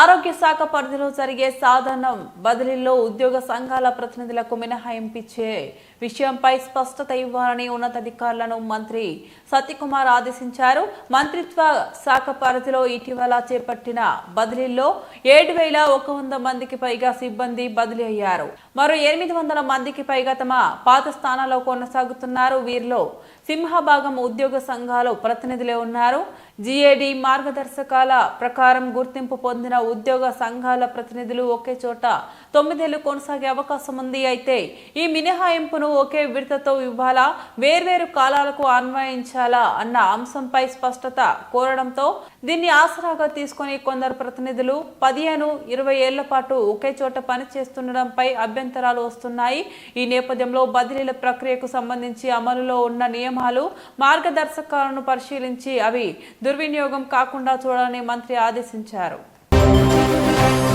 ఆరోగ్య శాఖ పరిధిలో జరిగే సాధారణ బదిలీల్లో ఉద్యోగ సంఘాల ప్రతినిధులకు మినహాయింపిచ్చే విషయంపై స్పష్టత ఇవ్వాలని ఉన్నతాధికారులను మంత్రి సత్యకుమార్ ఆదేశించారు. మంత్రిత్వ శాఖ పరిధిలో ఇటీవల చేపట్టిన బదిలీల్లో ఏడు వేల ఒక వంద మందికి పైగా సిబ్బంది బదిలీ అయ్యారు. మరో ఎనిమిది వందల మందికి పైగా తమ పాత స్థానాల్లో కొనసాగుతున్నారు. వీరిలో సింహభాగం ఉద్యోగ సంఘాలు ప్రతినిధులే ఉన్నారు. జిఏడి మార్గదర్శకాల ప్రకారం గుర్తింపు పొందిన ఉద్యోగ సంఘాల ప్రతినిధులు ఒకే చోట తొమ్మిదేళ్ళు కొనసాగే అవకాశం ఉంది. అయితే ఈ మినహాయింపును ఒకే విడతతో ఇవ్వాలా? వేర్వేరు కాలాలకు అన్వయించాలా? అన్న అంశంపై స్పష్టత కోరడంతో దీన్ని ఆసరాగా తీసుకొని కొందరు ప్రతినిధులు పదిహేను ఇరవై ఏళ్ళ పాటు ఒకే చోట పనిచేస్తుండడంపై అభ్యంతరాలు వస్తున్నాయి. ఈ నేపథ్యంలో బదిలీల ప్రక్రియకు సంబంధించి అమలులో ఉన్న నియమాలు మార్గదర్శకాలను పరిశీలించి అవి దుర్వినియోగం కాకుండా చూడాలని మంత్రి ఆదేశించారు. Música